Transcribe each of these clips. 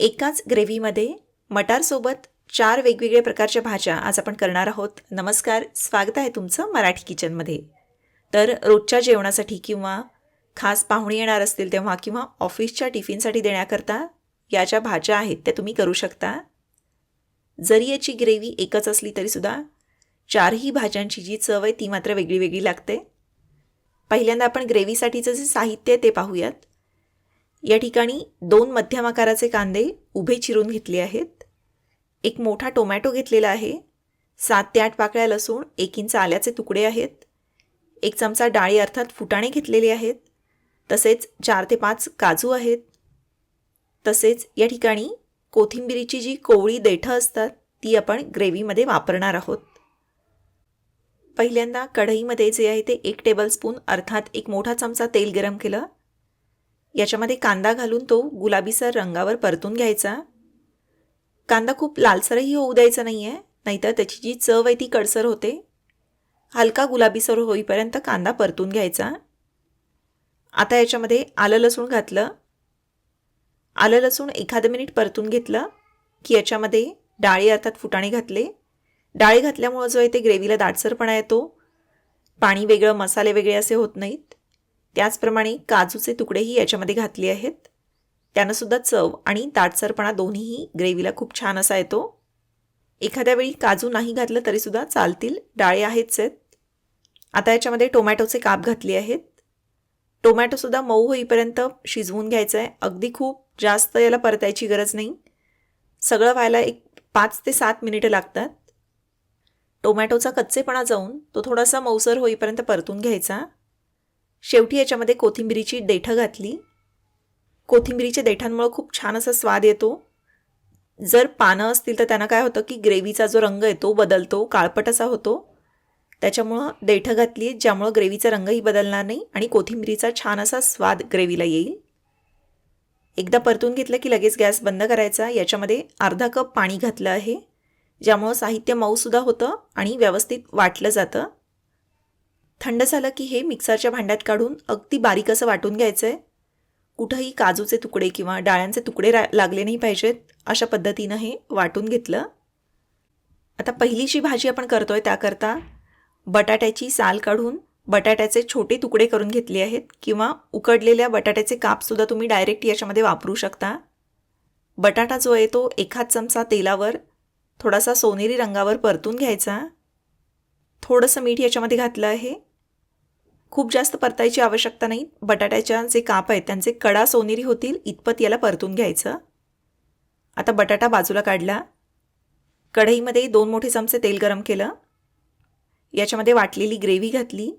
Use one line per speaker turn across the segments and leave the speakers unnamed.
एकाच ग्रेव्हीमध्ये मटारसोबत चार वेगवेगळ्या प्रकारच्या भाज्या आज आपण करणार आहोत. नमस्कार स्वागत आहे तुमचं मराठी किचनमध्ये. तर रोजच्या जेवणासाठी किंवा खास पाहुणे येणार असतील तेव्हा किंवा ऑफिसच्या टिफिनसाठी देण्याकरता या ज्या भाज्या आहेत त्या तुम्ही करू शकता. जरी याची ग्रेव्ही एकच असली तरीसुद्धा चारही भाज्यांची जी चव आहे ती मात्र वेगळी वेगळी लागते. पहिल्यांदा आपण ग्रेव्हीसाठीचं जे साहित्य आहे ते पाहूयात. या ठिकाणी दोन मध्यम आकाराचे कांदे उभे चिरून घेतले आहेत. एक मोठा टोमॅटो घेतलेला आहे. सात ते आठ पाकळ्या लसूण एक इंच आल्याचे तुकडे आहेत. एक चमचा डाळी अर्थात फुटाणे घेतलेले आहेत. तसेच चार ते पाच काजू आहेत. तसेच या ठिकाणी कोथिंबिरीची जी कोवळी देठं असतात ती आपण ग्रेव्हीमध्ये वापरणार आहोत. पहिल्यांदा कढईमध्ये जे आहे ते एक टेबलस्पून अर्थात एक मोठा चमचा तेल गरम केलं. याच्यामध्ये कांदा घालून तो गुलाबीसर रंगावर परतून घ्यायचा. कांदा खूप लालसरही होऊ द्यायचा नाही आहे नाहीतर त्याची जी चव आहे ती कडसर होते. हलका गुलाबीसर होईपर्यंत कांदा परतून घ्यायचा. आता याच्यामध्ये आलं लसूण घातलं. आलं लसूण एखादं मिनिट परतून घेतलं की याच्यामध्ये डाळी अर्थात फुटाणे घातले. डाळी घातल्यामुळं जो आहे ते ग्रेव्हीला दाटसरपणा येतो. पाणी वेगळं मसाले वेगळे असे होत नाहीत. त्याचप्रमाणे काजूचे तुकडेही याच्यामध्ये घातले आहेत. त्यानंसुद्धा चव आणि दाटसरपणा दोन्हीही ग्रेव्हीला खूप छान असा येतो. एखाद्या वेळी काजू नाही घातलं तरीसुद्धा चालतील डाळे आहेतच आहेत. आता याच्यामध्ये टोमॅटोचे काप घातले आहेत. टोमॅटोसुद्धा मऊ होईपर्यंत शिजवून घ्यायचं आहे अगदी खूप जास्त याला परतायची गरज नाही. सगळं व्हायला एक पाच ते सात मिनिटं लागतात. टोमॅटोचा कच्चेपणा जाऊन तो थोडासा मऊसर होईपर्यंत परतून घ्यायचा. शेवटी याच्यामध्ये कोथिंबिरीची देठं घातली. कोथिंबिरीच्या देठांमुळं खूप छान असा स्वाद येतो. जर पानं असतील तर त्यांना काय होतं की ग्रेव्हीचा जो रंग येतो बदलतो काळपट असा होतो. त्याच्यामुळं देठं घातली ज्यामुळं ग्रेव्हीचा रंगही बदलणार नाही आणि कोथिंबिरीचा छान असा स्वाद ग्रेव्हीला येईल. एकदा परतून घेतलं की लगेच गॅस बंद करायचा. याच्यामध्ये अर्धा कप पाणी घातलं आहे ज्यामुळं साहित्य मऊसुद्धा होतं आणि व्यवस्थित वाटलं जातं. थंड झालं की हे मिक्सरच्या भांड्यात काढून अगदी बारीक असं वाटून घ्यायचं आहे कुठंही काजूचे तुकडे किंवा डाळ्यांचे तुकडे रा लागले नाही पाहिजेत अशा पद्धतीनं हे वाटून घेतलं. आता पहिली जी भाजी आपण करतो आहे त्याकरता बटाट्याची साल काढून बटाट्याचे छोटे तुकडे करून घेतले आहेत किंवा उकडलेल्या बटाट्याचे कापसुद्धा तुम्ही डायरेक्ट याच्यामध्ये वापरू शकता. बटाटा जो आहे तो एखाद चमचा तेलावर थोडासा सोनेरी रंगावर परतून घ्यायचा. थोडंसं मीठ याच्यामध्ये घातलं आहे. खूप जास्त परतायची आवश्यकता नाही. बटाट्याच्या जे काप आहेत त्यांचे कडा सोनेरी होतील. इतपत याला परतून घ्यायचं. आता बटाटा बाजूला काढला. कढईमध्ये दोन मोठे चमचे तेल गरम केलं. याच्यामध्ये वाटलेली ग्रेव्ही घातली.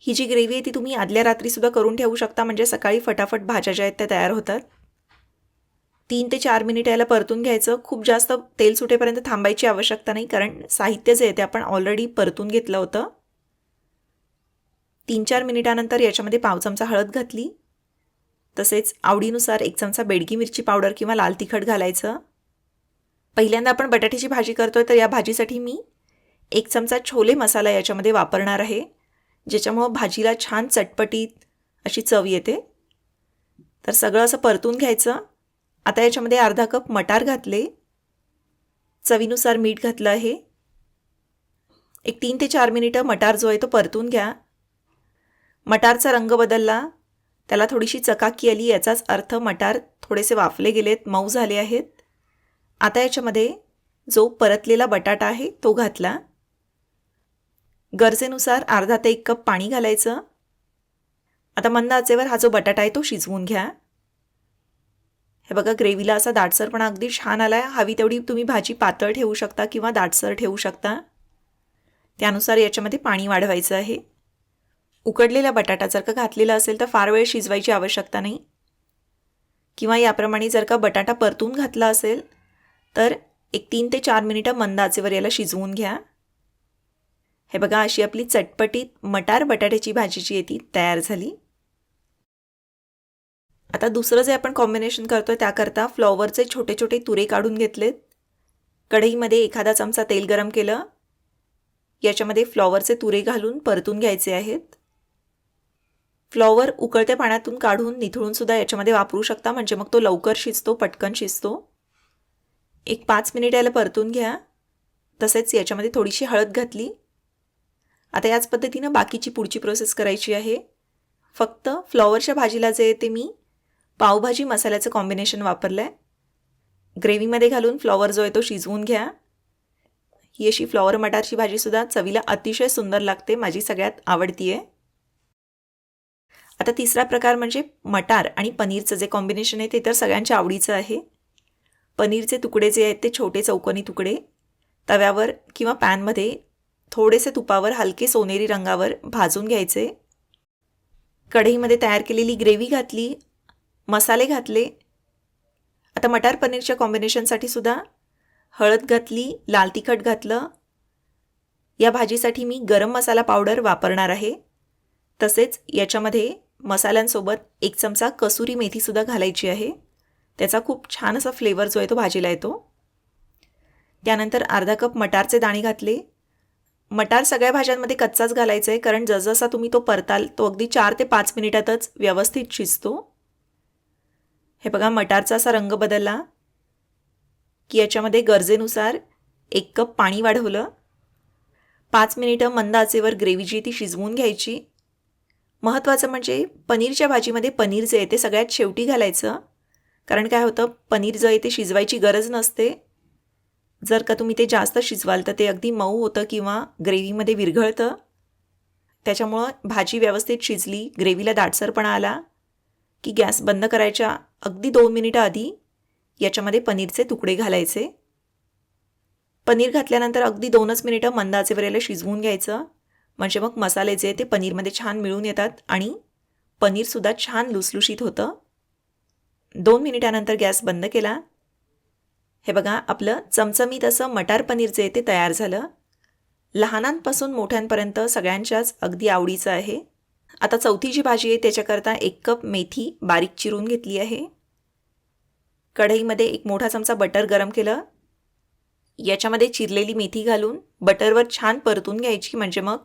ही जी ग्रेव्ही आहे ती तुम्ही आदल्या रात्रीसुद्धा करून ठेवू शकता. म्हणजे सकाळी फटाफट भाज्या ज्या आहेत त्या तयार होतात. तीन ते चार मिनिट याला परतून घ्यायचं. खूप जास्त तेल सुटेपर्यंत थांबायची आवश्यकता नाही कारण साहित्य जे आहे ते आपण ऑलरेडी परतून घेतलं होतं. तीन चार मिनिटानंतर याच्यामध्ये पाव चमचा हळद घातली. तसेच आवडीनुसार एक चमचा बेडगी मिरची पावडर किंवा लाल तिखट घालायचं. पहिल्यांदा आपण बटाट्याची भाजी करतो आहे तर या भाजीसाठी मी एक चमचा छोले मसाला याच्यामध्ये वापरणार आहे ज्याच्यामुळं भाजीला छान चटपटीत अशी चव येते. तर सगळं असं परतून घ्यायचं. आता याच्यामध्ये अर्धा कप मटार घातले. चवीनुसार मीठ घातलं आहे. एक तीन ते चार मिनिटं मटार जो आहे तो परतून घ्या. मटारचा रंग बदलला. त्याला थोडीशी चकाकी आली याचाच अर्थ मटार थोडेसे वाफले गेलेत मऊ झाले आहेत. आता याच्यामध्ये जो परतलेला बटाटा आहे तो घातला. गरजेनुसार अर्धा ते एक कप पाणी घालायचं. आता मंद आचेवर हा जो बटाटा आहे तो शिजवून घ्या. हे बघा ग्रेव्हीला असा दाटसरपणा अगदी छान आला आहे हवी तेवढी तुम्ही भाजी पातळ ठेवू शकता किंवा दाटसर ठेवू शकता. त्यानुसार याच्यामध्ये पाणी वाढवायचं आहे. उकडलेला बटाटा जर का घातलेला असेल तर फार वेळ शिजवायची आवश्यकता नाही. किंवा याप्रमाणे जर का बटाटा परतून घातला असेल तर एक तीन ते चार मिनिटं मंद आचेवर याला शिजवून घ्या. हे बघा अशी आपली चटपटीत मटार बटाट्याची भाजी जी आहे ती तयार झाली. आता दुसरं जे आपण कॉम्बिनेशन करतो आहे त्याकरता फ्लॉवरचे छोटे छोटे तुरे काढून घेतलेत. कढईमध्ये एखादा चमचा तेल गरम केलं. याच्यामध्ये फ्लॉवरचे तुरे घालून परतून घ्यायचे आहेत. फ्लॉवर उकळत्या पाण्यातून काढून निथळून सुद्धा याच्यामध्ये वापरू शकता. म्हणजे मग तो लवकर शिजतो पटकन शिजतो. एक पाच मिनिट याला परतून घ्या. तसेच याच्यामध्ये थोडीशी हळद घातली. आता याच पद्धतीनं बाकीची पुढची प्रोसेस करायची आहे. फक्त फ्लॉवरच्या भाजीला जे ते मी पावभाजी मसाल्याचं कॉम्बिनेशन वापरलं आहे ग्रेव्हीमध्ये घालून फ्लॉवर जो आहे तो शिजवून घ्या. ही अशी फ्लॉवर मटारची भाजीसुद्धा चवीला अतिशय सुंदर लागते. माझी सगळ्यात आवडती आहे आता तिसरा प्रकार म्हणजे मटार आणि पनीरचं जे कॉम्बिनेशन आहे ते तर सगळ्यांच्या आवडीचं आहे. पनीरचे तुकडे जे आहेत ते छोटे चौकोनी तुकडे तव्यावर किंवा पॅनमध्ये थोडेसे तुपावर हलके सोनेरी रंगावर भाजून घ्यायचे. कढईमध्ये तयार केलेली ग्रेव्ही घातली मसाले घातले. आता मटार पनीरच्या कॉम्बिनेशनसाठी सुद्धा हळद घातली लाल तिखट घातलं. या भाजीसाठी मी गरम मसाला पावडर वापरणार आहे. तसेच याच्यामध्ये मसाल्यांसोबत एक चमचा कसुरी मेथीसुद्धा घालायची आहे. त्याचा खूप छान असा फ्लेवर जो आहे तो भाजीला येतो. त्यानंतर अर्धा कप मटारचे दाणे घातले. मटार सगळ्या भाज्यांमध्ये कच्चाच घालायचा आहे कारण जसजसा तुम्ही तो परताल तो अगदी चार ते पाच मिनिटातच व्यवस्थित शिजतो. हे बघा मटारचा असा रंग बदलला की याच्यामध्ये गरजेनुसार एक कप पाणी वाढवलं. पाच मिनिटं मंद आचेवर ग्रेव्ही जी ती शिजवून घ्यायची. महत्त्वाचं म्हणजे पनीरच्या भाजीमध्ये पनीर जे आहे ते सगळ्यात शेवटी घालायचं. कारण काय होतं? पनीर जे आहे ते शिजवायची गरज नसते. जर का तुम्ही ते जास्त शिजवाल तर ते अगदी मऊ होतं किंवा ग्रेव्हीमध्ये विरघळतं. त्याच्यामुळं भाजी व्यवस्थित शिजली ग्रेव्हीला दाटसरपणा आला की गॅस बंद करायच्या अगदी दोन मिनिटं आधी याच्यामध्ये पनीरचे तुकडे घालायचे. पनीर घातल्यानंतर अगदी दोनच मिनिटं मंदाचे वरेला शिजवून घ्यायचं. म्हणजे मग मसाले जे ते पनीरमध्ये छान मिळून येतात आणि पनीरसुद्धा छान लुसलुशीत होतं. दोन मिनिटानंतर गॅस बंद केला. हे बघा आपलं चमचमीत असं मटार पनीर जे ते तयार झालं. लहानांपासून मोठ्यांपर्यंत सगळ्यांच्याच अगदी आवडीचं आहे. आता चौथी जी भाजी आहे त्याच्याकरता एक कप मेथी बारीक चिरून घेतली आहे. कढईमध्ये एक मोठा चमचा बटर गरम केलं. याच्यामध्ये चिरलेली मेथी घालून बटरवर छान परतून घ्यायची म्हणजे मग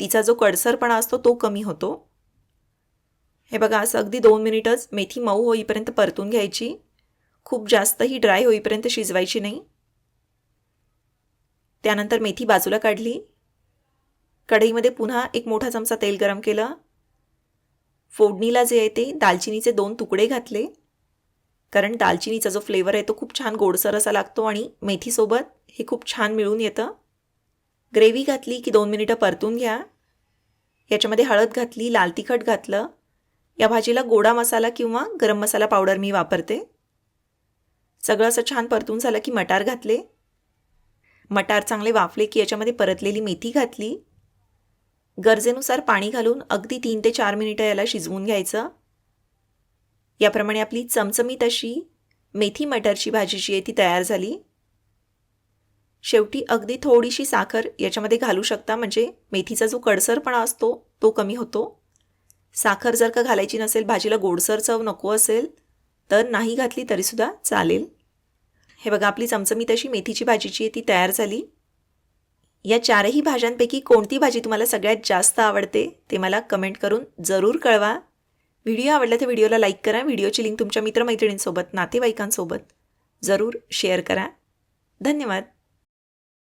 तिचा जो कडसरपणा असतो तो कमी होतो. हे बघा असं अगदी दोन मिनिटच मेथी मऊ होईपर्यंत परतून घ्यायची. खूप जास्तही ड्राय होईपर्यंत शिजवायची नाही. त्यानंतर मेथी बाजूला काढली. कढईमध्ये पुन्हा एक मोठा चमचा तेल गरम केलं. फोडणीला जे आहे ते दालचिनीचे दोन तुकडे घातले. कारण दालचिनीचा जो फ्लेवर आहे तो खूप छान गोडसर असा लागतो आणि मेथीसोबत हे खूप छान मिळून येतं. ग्रेव्ही घातली की दोन मिनिटं परतून घ्या. याच्यामध्ये हळद घातली लाल तिखट घातलं. या भाजीला गोडा मसाला किंवा गरम मसाला पावडर मी वापरते. सगळं असं छान परतून झालं की मटार घातले. मटार चांगले वाफले की याच्यामध्ये परतलेली मेथी घातली. गरजेनुसार पाणी घालून अगदी तीन ते चार मिनिटं याला शिजवून घ्यायचं. याप्रमाणे आपली चमचमीत अशी मेथी मटरची भाजी जी आहे ती तयार झाली. शेवटी अगदी थोडीशी साखर याच्यामध्ये घालू शकता म्हणजे मेथीचा जो कडसरपणा असतो तो कमी होतो. साखर जर का घालायची नसेल भाजीला गोडसर चव नको असेल तर नाही घातली तरीसुद्धा चालेल. हे बघा आपली चमचमीत अशी मेथीची भाजीची आहे ती तयार झाली. या चारही भाज्यांपैकी कोणती भाजी तुम्हाला सगळ्यात जास्त आवडते ते मला कमेंट करून जरूर कळवा. व्हिडिओ आवडला तर व्हिडिओला लाईक करा व्हिडिओची लिंक तुमच्या मित्रमैत्रिणींसोबत नातेवाईकांसोबत जरूर शेअर करा. धन्यवाद.